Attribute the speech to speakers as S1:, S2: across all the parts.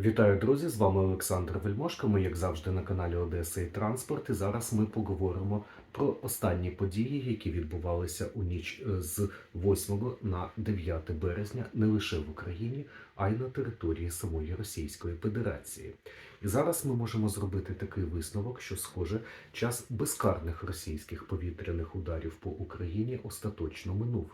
S1: Вітаю, друзі! З вами Олександр Вельмошко. Ми, як завжди, на каналі Одеса і Транспорт. І зараз ми поговоримо про останні події, які відбувалися у ніч е, з 8 на 9 березня не лише в Україні, а й на території самої Російської Федерації. І зараз ми можемо зробити такий висновок, що, схоже, час безкарних російських повітряних ударів по Україні остаточно минув.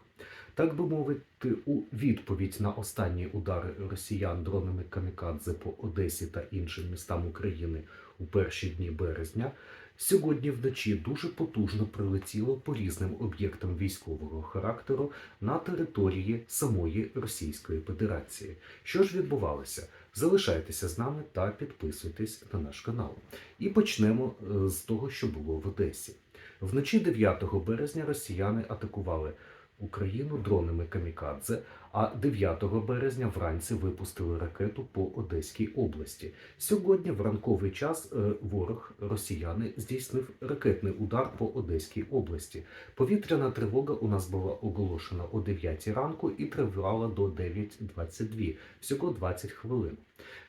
S1: Так би мовити, у відповідь на останні удари росіян дронами камікадзе по Одесі та іншим містам України у перші дні березня, сьогодні вночі дуже потужно прилетіло по різним об'єктам військового характеру на території самої Російської Федерації. Що ж відбувалося? Залишайтеся з нами та підписуйтесь на наш канал. І почнемо е, з того, що було в Одесі. Вночі 9 березня росіяни атакували Україну дронами камікадзе, а 9 березня вранці випустили ракету по Одеській області. Сьогодні, в ранковий час, е, ворог росіяни здійснив ракетний удар по Одеській області. Повітряна тривога у нас була оголошена о 9 ранку і тривала до 9.22, всього 20 хвилин.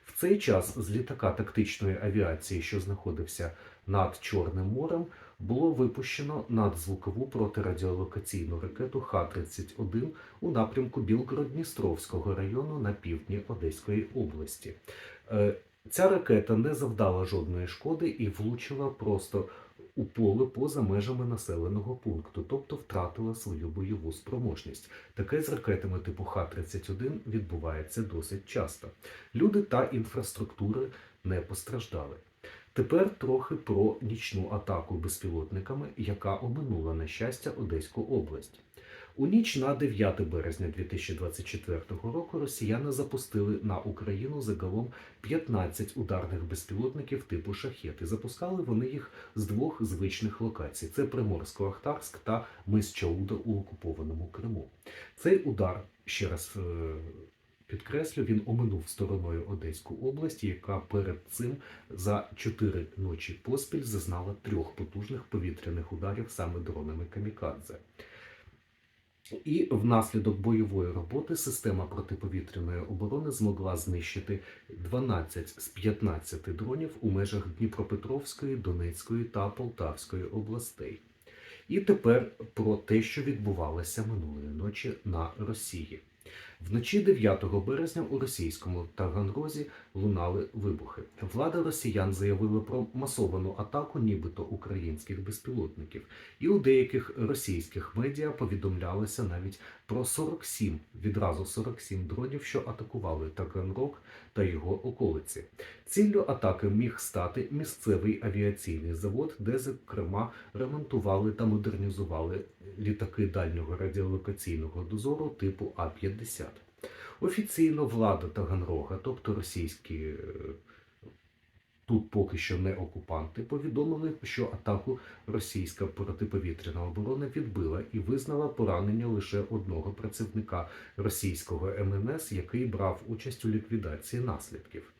S1: В цей час з літака тактичної авіації, що знаходився над Чорним морем, було випущено надзвукову протирадіолокаційну ракету Х-31 у напрямку Білгород-Дністровського району на півдні Одеської області. Е, Ця ракета не завдала жодної шкоди і влучила просто у поле поза межами населеного пункту, тобто втратила свою бойову спроможність. Таке з ракетами типу Х-31 відбувається досить часто. Люди та інфраструктури не постраждали. Тепер трохи про нічну атаку безпілотниками, яка оминула на щастя Одеську область. У ніч на 9 березня 2024 року росіяни запустили на Україну загалом 15 ударних безпілотників типу шахет. Запускали вони їх з двох звичних локацій: це Приморсько-Ахтарськ та мис Чауда у окупованому Криму. Цей удар ще раз е, підкреслю, він оминув стороною Одеську область, яка перед цим за чотири ночі поспіль зазнала трьох потужних повітряних ударів саме дронами камікадзе. І внаслідок бойової роботи система протиповітряної оборони змогла знищити 12 з 15 дронів у межах Дніпропетровської, Донецької та Полтавської областей. І тепер про те, що відбувалося минулої ночі на Росії. Вночі 9 березня у російському Таганрозі лунали вибухи. Влада росіян заявила про масовану атаку, нібито українських безпілотників, і у деяких російських медіа повідомлялися навіть про 47, відразу 47 дронів, що атакували Таганрог та його околиці. Ціллю атаки міг стати місцевий авіаційний завод, де, зокрема, ремонтували та модернізували літаки дальнього радіолокаційного дозору типу А-50. Офіційно влада Таганрога, тобто російські тут поки що не окупанти, повідомили, що атаку російська протиповітряна оборона відбила і визнала поранення лише одного працівника російського МНС, який брав участь у ліквідації наслідків.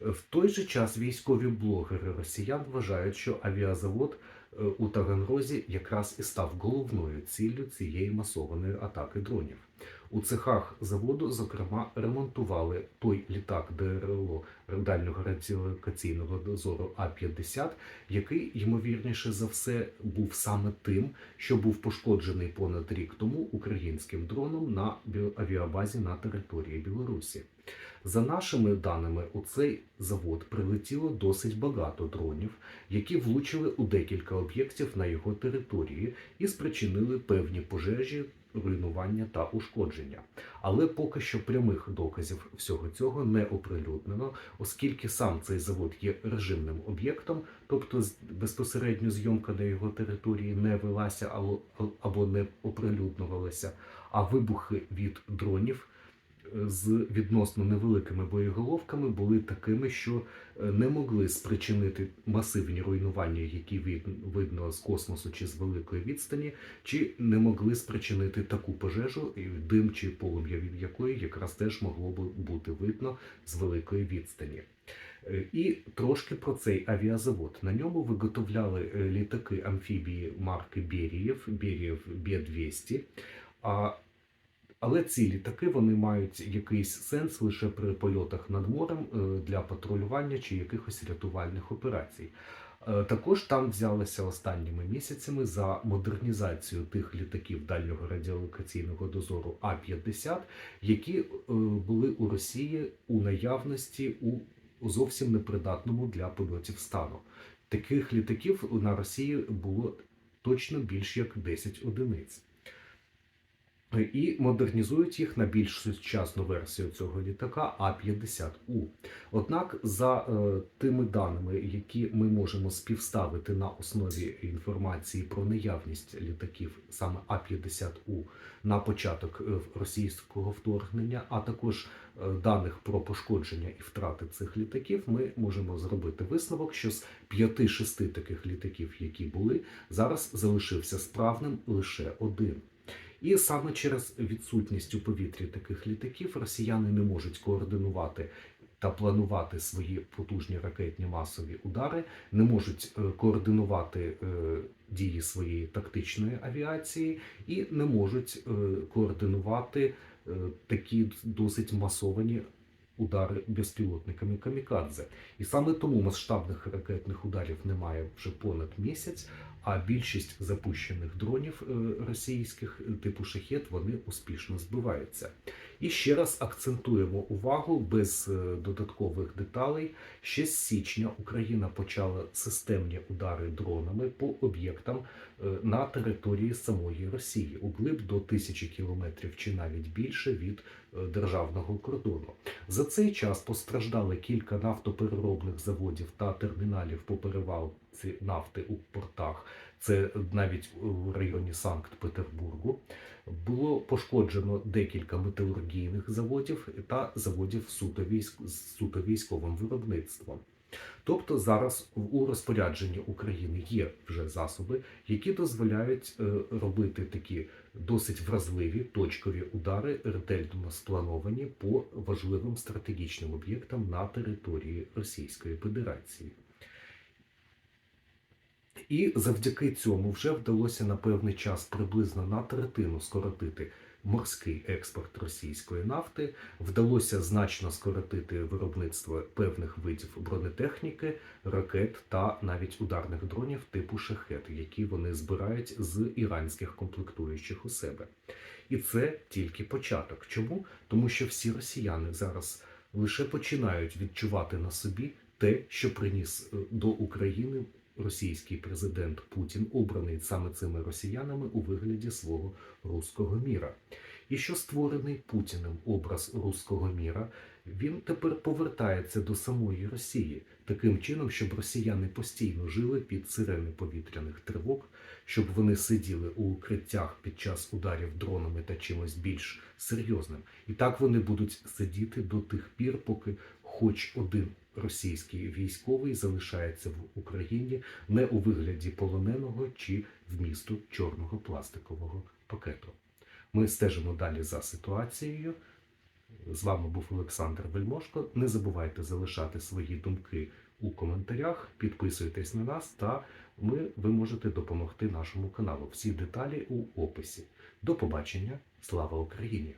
S1: В той же час військові блогери росіян вважають, що авіазавод е, у Таганрозі якраз і став головною ціллю цієї масованої атаки дронів. У цехах заводу, зокрема, ремонтували той літак ДРЛО дальнього радіолокаційного дозору А-50, який, ймовірніше за все, був саме тим, що був пошкоджений понад рік тому українським дроном на авіабазі на території Білорусі. За нашими даними, у цей завод прилетіло досить багато дронів, які влучили у декілька об'єктів на його території і спричинили певні пожежі, руйнування та ушкодження. Але поки що прямих доказів всього цього не оприлюднено, оскільки сам цей завод є режимним об'єктом, тобто безпосередньо зйомка на його території не велася або, не оприлюднювалася, а вибухи від дронів з відносно невеликими боєголовками були такими, що е, не могли спричинити масивні руйнування, які видно з космосу чи з великої відстані, чи не могли спричинити таку пожежу, дим чи полум'я від якої якраз теж могло би бути видно з великої відстані. Е, І трошки про цей авіазавод. На ньому виготовляли е, літаки амфібії марки Берієв, Берієв Б-200. А Але ці літаки вони мають якийсь сенс лише при польотах над морем е, для патрулювання чи якихось рятувальних операцій. Е, Також там взялися останніми місяцями за модернізацію тих літаків дальнього радіолокаційного дозору А-50, які е, були у Росії у наявності у зовсім непридатному для польотів стану. Таких літаків на Росії було точно більш як 10 одиниць. І модернізують їх на більш сучасну версію цього літака А-50У. Однак, за е, тими даними, які ми можемо співставити на основі інформації про наявність літаків саме А-50У на початок е, російського вторгнення, а також е, даних про пошкодження і втрати цих літаків, ми можемо зробити висновок, що з 5-6 таких літаків, які були, зараз залишився справним лише один. І саме через відсутність у повітрі таких літаків росіяни не можуть координувати та планувати свої потужні ракетні масові удари, не можуть е, координувати е, дії своєї тактичної авіації і не можуть е, координувати такі досить масовані удари безпілотниками камікадзе. І саме тому масштабних ракетних ударів немає вже понад місяць. А більшість запущених дронів е, російських е, типу шахет вони успішно збиваються. І ще раз акцентуємо увагу без е, додаткових деталей. Ще з січня Україна почала системні удари дронами по об'єктам на території самої Росії, углиб до тисячі кілометрів чи навіть більше від державного кордону. За цей час постраждали кілька нафтопереробних заводів та терміналів по перевалці нафти у портах. Це навіть у районі Санкт-Петербургу. Було пошкоджено декілька металургійних заводів та заводів суто військ суто військовим виробництвом. Тобто зараз у розпорядженні України є вже засоби, які дозволяють е, робити такі досить вразливі точкові удари, ретельно сплановані по важливим стратегічним об'єктам на території Російської Федерації. І завдяки цьому вже вдалося на певний час приблизно на третину скоротити морський експорт російської нафти. Вдалося значно скоротити виробництво певних видів бронетехніки, ракет та навіть ударних дронів типу шахет, які вони збирають з іранських комплектуючих у себе. І це тільки початок. Чому? Тому що всі росіяни зараз лише починають відчувати на собі те, що приніс е, до України російський президент Путін, обраний саме цими росіянами у вигляді свого руського міра. І що створений Путіним образ руського міра, він тепер повертається до самої Росії таким чином, щоб росіяни постійно жили під сирени повітряних тривог, щоб вони сиділи у укриттях під час ударів дронами та чимось більш серйозним. І так вони будуть сидіти до тих пір, поки хоч один російський військовий залишається в Україні не у вигляді полоненого чи вмісту чорного пластикового пакету. Ми стежимо далі за ситуацією. З вами був Олександр Вельмошко. Не забувайте залишати свої думки у коментарях, підписуйтесь на нас, та ми, ви можете допомогти нашому каналу. Всі деталі у описі. До побачення. Слава Україні!